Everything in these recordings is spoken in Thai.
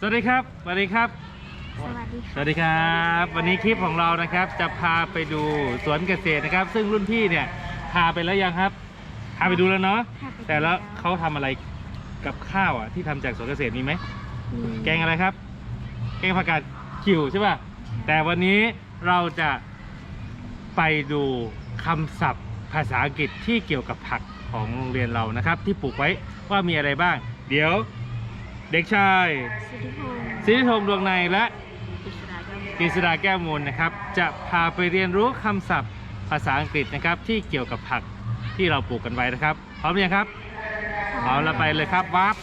สวัสดีครับ สวัสดีครับ สวัสดีสวัสดีครับ วันนี้คลิปของเรานะครับ จะพาไปดูสวนเกษตรนะครับ ซึ่งรุ่นพี่เนี่ยพาไปแล้วยังครับ พาไปดูแล้วเนาะแต่แล้วเขาทำอะไรกับข้าวอะที่ทำจากสวนเกษตรมีไหม แกงอะไรครับ แกงผักกาดขิวใช่ป่ะ แต่วันนี้เราจะไปดูคำศัพท์ภาษาอังกฤษที่เกี่ยวกับผักของโรงเรียนเรานะครับ ที่ปลูกไว้ว่ามีอะไรบ้าง เดี๋ยว เด็กชายสิทธิพงศ์สิทธิพงษ์ดวงในและกิษดาแก้วกฤษดาแก้วมูลนะครับ จะพาไปเรียนรู้คำศัพท์ภาษาอังกฤษนะครับ ที่เกี่ยวกับผักที่เราปลูกกันไว้นะครับพร้อมหรือยังครับพร้อมแล้วไปเลยครับวับ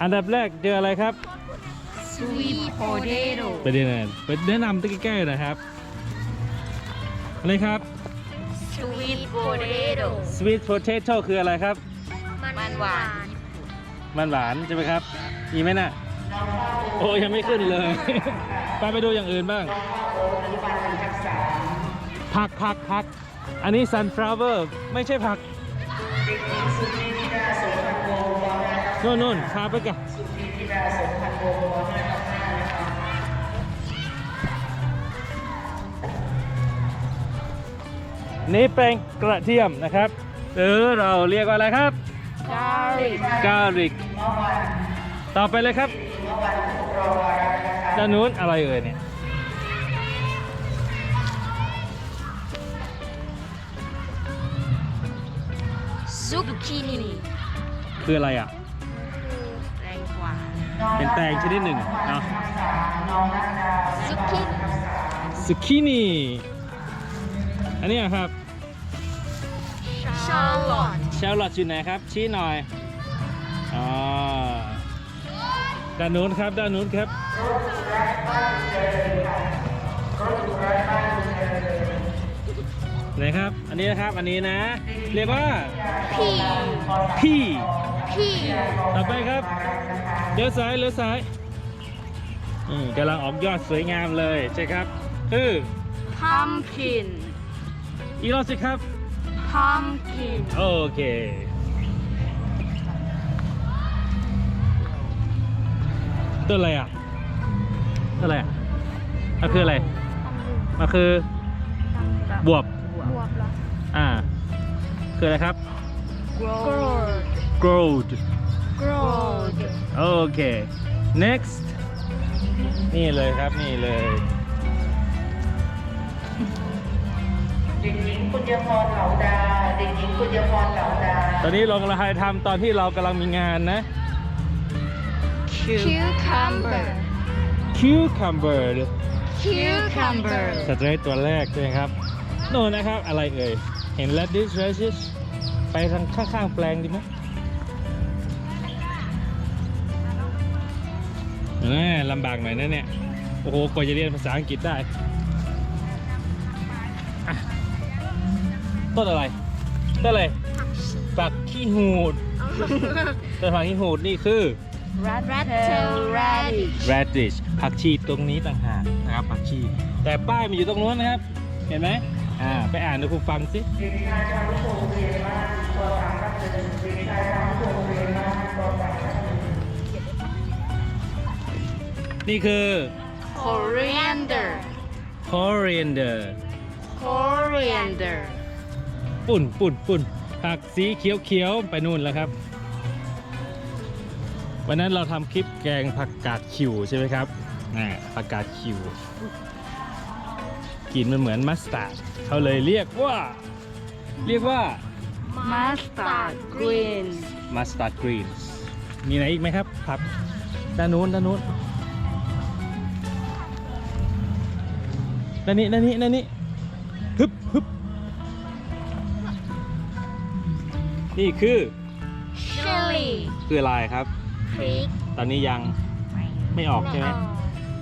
อันดับแรกเจออะไรครับ สวีทโพเตโต้ไปเรียนอะไรไปแนะนำติ๊กแก้ๆนะครับ อะไรครับ สวีทโพเตโต้ sweet potato คืออะไรครับ มันหวาน มันหวานใช่ไหมครับ มีไหมน่ะ โอ้ยังไม่ขึ้นเลย ไปไปดูอย่างอื่นบ้าง ผักผักผัก อันนี้ sunflower ไม่ใช่ผักนู่นนู่นพาไปกัน นี่เป็นกระเทียมนะครับ หรือเราเรียกว่าอะไรครับกาลิกกาลิกต่อไปเลยครับด้านนู้นอะไรเอ่ยเนี่ยซุกกินีคืออะไรอะแรงกว่าเป็นแตงชนิดหนึ่งเนาะซุกกินสุกินี่ อันนี้อะครับชาลอตเชลลอตอยู่ไหนครับ ชี้หน่อยอ๋อด้านนู้นครับด้านนู้นครับไหนครับ อันนี้นะครับอันนี้นะ เรียกว่าพี่พี่พี่ต่อไปครับเลี้ยวซ้ายเลี้ยวซ้ายอืมกำลังออกยอดสวยงามเลยใช่ครับ คือพัมคิน อีกรอบสิครับพัมคินโอเคต้นอะไรอะต้นอะไรอะมันคืออะไร มันคือบวบ บวบเหรอ อ่า คืออะไรครับ growth growth growth โอเค next นี่เลยครับนี่เลย ปุญญพรเหลาดา เด็กหญิงปุญญพรเหลาดา ตอนนี้เรากำลังถ่ายทำตอนที่เรากำลังมีงานนะ cucumber cucumber cucumber สเตรทตัวแรกใช่ไหมครับโน่นนะครับ อะไรเอ่ย เห็น radish radish ไปทางข้างๆแปลงดีไหมแหมลำบากหน่อยนะเนี่ย โอ้โหกว่าจะเรียนภาษาอังกฤษได้อะ ต้นอะไรต้นอะไรปักขี้หูดต้นผักขี้หูดนี่คือ rattle radish radish ผักชีตรงนี้ต่างหากนะครับผักชี แต่ป้ายมันอยู่ตรงนู้นนะครับ เห็นไหมอ่าไปอ่านดูคุณฟังสินี่คือ coriander coriander coriander ปุ่นปุ่นปุ่นผักสีเขียวเขียวๆไปนู่นแล้วครับ วันนั้นเราทำคลิปแกงผักกาดขิวใช่ไหมครับน่ผักกาดขิวกลิ่นมันเหมือนมัสตาร์ดเขาเลยเรียกว่า เรียกว่า mustard green มัสตาร์ดกรีนมีไหนอีกไหมครับผักด้านนู้นด้านนู้นด้านนี้ด้านนี้ด้านนี้ นี่คือ chili คืออะไรครับ พริกตอนนี้ยังไม่ออกใช่ไหม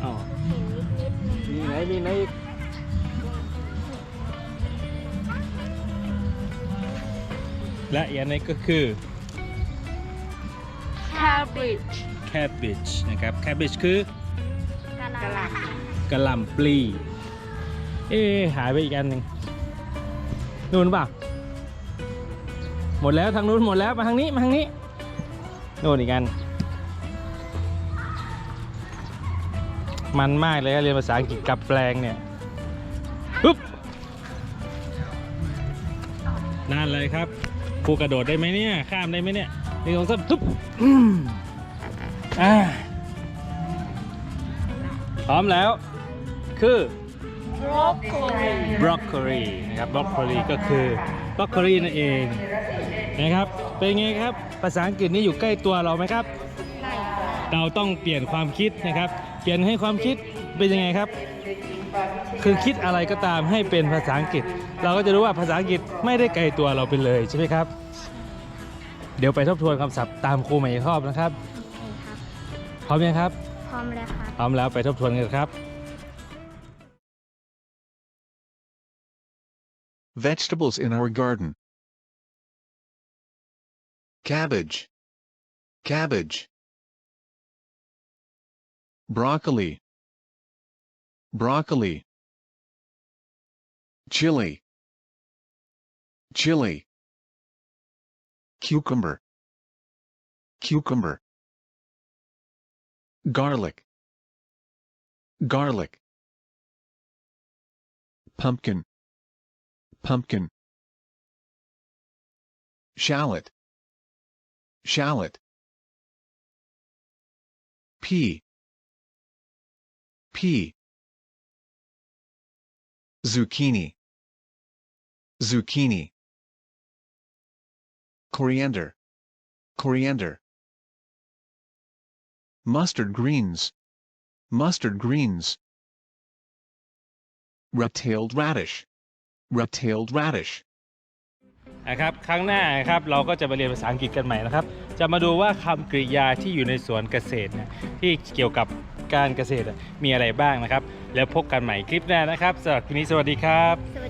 อ๋อเห็นนิดนิดมีไหนมีไหนอีกและอีกอันนี้ก็คือ cabbage cabbage นะครับ cabbage คือกะหล่ำกะหล่ำปลี เอ๊ะหายไปอีกอันหนึ่งนู่นเปล่า หมดแล้วทางนู้นหมดแล้วมาทางนี้มาทางนี้นู่นอีกอัน มันมากเลยอะเรียนภาษาอังกฤษกับแปลงเนี่ยปุ๊บนั่นเลยครับครูกระโดดได้ไหมเนี่ย ข้ามได้ไหมเนี่ยหนึ่งสองสามปุ๊บอืมอ่าพร้อมแล้ว คือบรอกโคลีบรอกโคลีนะครับบรอกโคลีก็คือ บรอกโคลีนั่นเองนะครับเป็นไงครับภาษาอังกฤษนี่อยู่ใกล้ตัวเราไหมครับไก่เราต้องเปลี่ยนความคิดนะครับ เปลี่ยนให้ความคิดเป็นยังไงครับ คือคิดอะไรก็ตามให้เป็นภาษาอังกฤษ เราก็จะรู้ว่าภาษาอังกฤษไม่ได้ไกลตัวเราไปเลยใช่ไหมครับ เดี๋ยวไปทบทวนคำศัพท์ตามครูใหม่อีกรอบนะครับโอเคครับพร้อมยังครับ พร้อมแล้วครับพร้อมแล้วไปทบทวนกันครับ Vegetables in our garden. Cabbage. Cabbage. Broccoli. Broccoli. Chili. Chili. Cucumber. Cucumber. Garlic. Garlic. Pumpkin pumpkin. Shallot. Shallot. Pea pea zucchini. Zucchini. Coriander. Coriander. Mustard greens. Mustard greens. Red-tailed radish red-tailed radish นะครับครั้งหน้านะครับเราก็จะมาเรียนภาษาอังกฤษกันใหม่นะครับ จะมาดูว่าคำกริยาที่อยู่ในสวนเกษตรนะที่เกี่ยวกับการเกษตรอะมีอะไรบ้างนะครับ แล้วพบกันใหม่คลิปหน้านะครับสำหรับคลิปนี้สวัสดีครับ สวัส